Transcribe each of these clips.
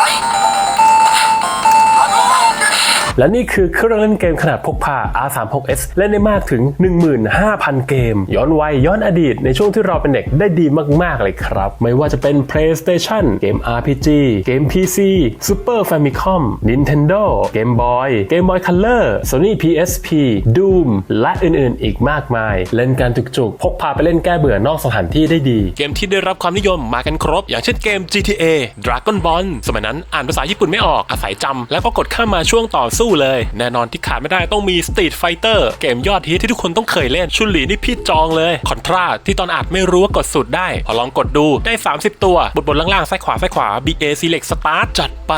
はい。 และนี่คือเครื่องเล่นเกมขนาดพกพา R36s เล่นได้มากถึง 15,000 เกม ย้อนวัยย้อนอดีตในช่วงที่เราเป็นเด็กได้ดีมากๆเลยครับ ไม่ว่าจะเป็น PlayStation เกม RPG เกม PC Super Famicom Nintendo Game Boy Game Boy Color Sony PSP Doom และอื่นๆ อีกมากมาย เล่นการจุกๆ พกพาไปเล่นแก้เบื่อนอกสถานที่ได้ดี เกมที่ได้รับความนิยมมากันครบ อย่างเช่นเกม GTA Dragon Ball สมัยนั้นอ่านภาษาญี่ปุ่นไม่ออกอาศัยจำแล้วก็กดข้ามมาช่วงต่อสู้เลย แน่นอนที่ขาดไม่ได้ต้องมี Street Fighter เกมยอดฮิตที่ทุกคนต้องเคยเล่นชุนหลีนี่พี่จองเลยคอนทราที่ตอนอาจไม่รู้ว่ากดสุดได้ พอลองกดดูได้ 30 ตัวบนบนล่างๆซ้ายขวาซ้ายขวา BA Select Start จัดไป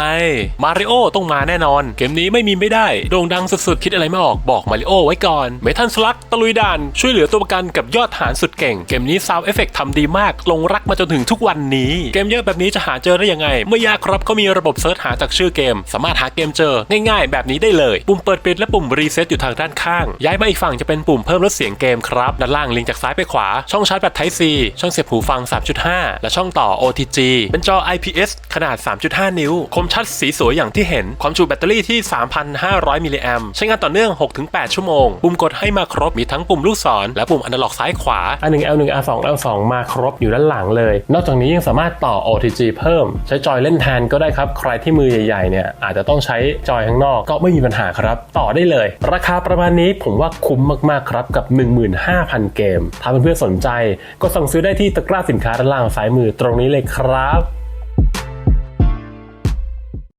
Mario ต้องมาแน่นอน เกมนี้ไม่มีไม่ได้ โด่งดังสุดๆ คิดอะไรไม่ออกบอกมาริโอไว้ก่อนเมทัลสลักตะลุยด่าน ช่วยเหลือตัวประกันกับยอดหารสุดเก่ง เกมนี้ซาวเอฟเฟกทำดีมากลงรักมาจนถึงทุกวันนี้ เกมเยอะแบบนี้จะหาเจอได้ยังไง ไม่ยากครับเขามีระบบเซิร์ชหาจากชื่อเกม สามารถหาเกมเจอง่าย ๆ แบบนี้ได้เลย ปุ่มเปิดปิดและปุ่มรีเซ็ตอยู่ทางด้านข้าง ย้ายมาอีกฝั่งจะเป็นปุ่มเพิ่มลดเสียงเกมครับด้านล่างลิงจากซ้ายไปขวา ช่องชาร์จแบต Type C ช่องเสียบหูฟัง 3.5 และช่องต่อ OTG เป็นจอ IPS ขนาด 3.5 นิ้ว คมชัดสีสวยอย่างที่เห็น ความจุแบตเตอรี่ที่ 3,500 มิลลิแอมใช้งานต่อเนื่อง 6-8 ชั่วโมง ปุ่มกดให้มาครบ มีทั้งปุ่มลูกศร และปุ่มอนาล็อกซ้ายขวา R1 L1 R2 L2 มาครบอยู่ด้านหลังเลย นอกจากนี้ยังสามารถต่อ OTG เพิ่ม ใช้จอยเล่นแทนก็ได้ครับ ใครที่มือใหญ่ๆเนี่ยอาจจะต้องใช้จอยข้างนอกก็ไม่มีปัญหาครับ ต่อได้เลย ราคาประมาณนี้ผมว่าคุ้มมากๆครับกับ 15,000 เกม ถ้าเพื่อนๆสนใจ ก็สั่งซื้อได้ที่ตะกร้าสินค้าด้านล่างซ้ายมือตรงนี้เลยครับ